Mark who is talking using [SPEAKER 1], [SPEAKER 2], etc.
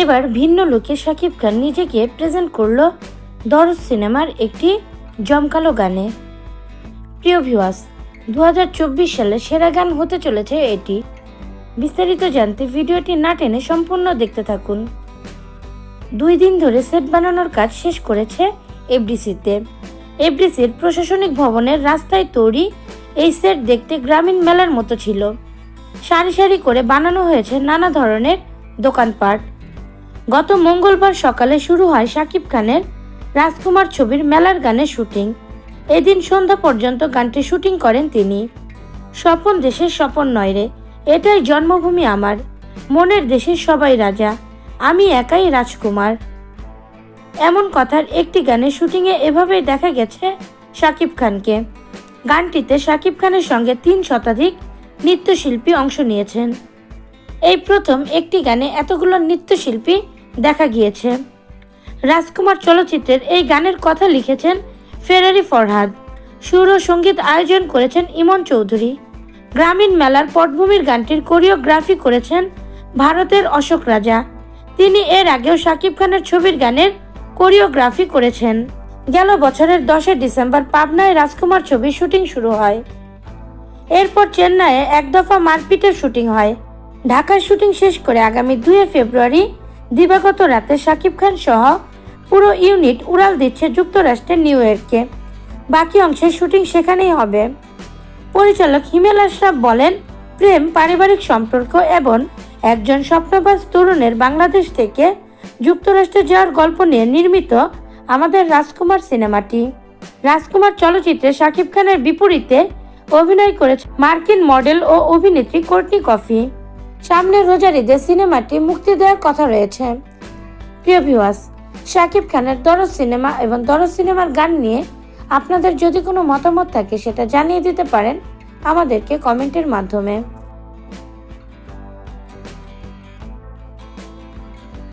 [SPEAKER 1] এবার ভিন্ন লুকে শাকিব খান নিজেকে প্রেজেন্ট করল দরজ সিনেমার একটি জমকালো গানে। প্রিয় ভিউয়ার্স দু সালে সেরা গান হতে চলেছে এটি। বিস্তারিত জানতে ভিডিওটি না টেনে সম্পূর্ণ দেখতে থাকুন। দুই দিন ধরে সেট বানানোর কাজ শেষ করেছে এফডিসিতে। এফডিসির প্রশাসনিক ভবনের রাস্তায় তৈরি এই সেট দেখতে গ্রামীণ মেলার মতো ছিল। সারি সারি করে বানানো হয়েছে নানা ধরনের দোকানপাট। গত মঙ্গলবার সকালে শুরু হয় শাকিব খানের রাজকুমার ছবির মেলার গানের শুটিং। এদিন সন্ধ্যা পর্যন্ত গানটি শুটিং করেন তিনি। স্বপন দেশের স্বপন নয় রে, এটাই জন্মভূমি আমার। মনের দেশের সবাই রাজা, আমি একাই রাজকুমার। এমন কথার একটি গানের শুটিংয়ে এভাবেই দেখা গেছে শাকিব খানকে। গানটিতে শাকিব খানের সঙ্গে তিন শতাধিক নৃত্যশিল্পী অংশ নিয়েছেন। এই প্রথম একটি গানে এতগুলো নৃত্যশিল্পী দেখা গিয়েছে। রাজকুমার চলচ্চিত্রের এই গানের কথা লিখেছেন ফেরারি ফরহাদ। সুর ও সংগীত আয়োজন করেছেন ইমন চৌধুরী। গ্রামীণ মেলার পটভূমির গানটির কোরিওগ্রাফি করেছেন ভারতের অশোক রাজা। তিনি এর আগেও শাকিব খানের ছবির গানের কোরিওগ্রাফি করেছেন। গেল বছরের দশই ডিসেম্বর পাবনায় রাজকুমার ছবির শুটিং শুরু হয়। এরপর চেন্নাইয়ে এক দফা মারপিটের শুটিং হয়। ঢাকার শুটিং শেষ করে আগামী দুই ফেব্রুয়ারি দিবাগত রাতে শাকিব খান সহ পুরো ইউনিট উড়াল দিচ্ছে যুক্তরাষ্ট্রের নিউ ইয়র্কে। বাকি অংশের শুটিং সেখানেই হবে। পরিচালক হিমেল আশরাফ বলেন, প্রেম পারিবারিক সম্পর্ক এবং একজন স্বপ্নবাজ তরুণের বাংলাদেশ থেকে যুক্তরাষ্ট্রে যাওয়ার গল্প নিয়ে নির্মিত আমাদের রাজকুমার সিনেমাটি। রাজকুমার চলচ্চিত্রে শাকিব খানের বিপরীতে অভিনয় করেছে মার্কিন মডেল ও অভিনেত্রী কোর্টনি কফি। সামনে রোজার ঈদে সিনেমাটি মুক্তি দেওয়ার কথা রয়েছে। প্রিয় ভিউয়ার্স শাকিব খানের দরজ সিনেমা এবং দরজ সিনেমার গান নিয়ে আপনাদের যদি কোনো মতামত থাকে, সেটা জানিয়ে দিতে পারেন আমাদেরকে কমেন্টের মাধ্যমে।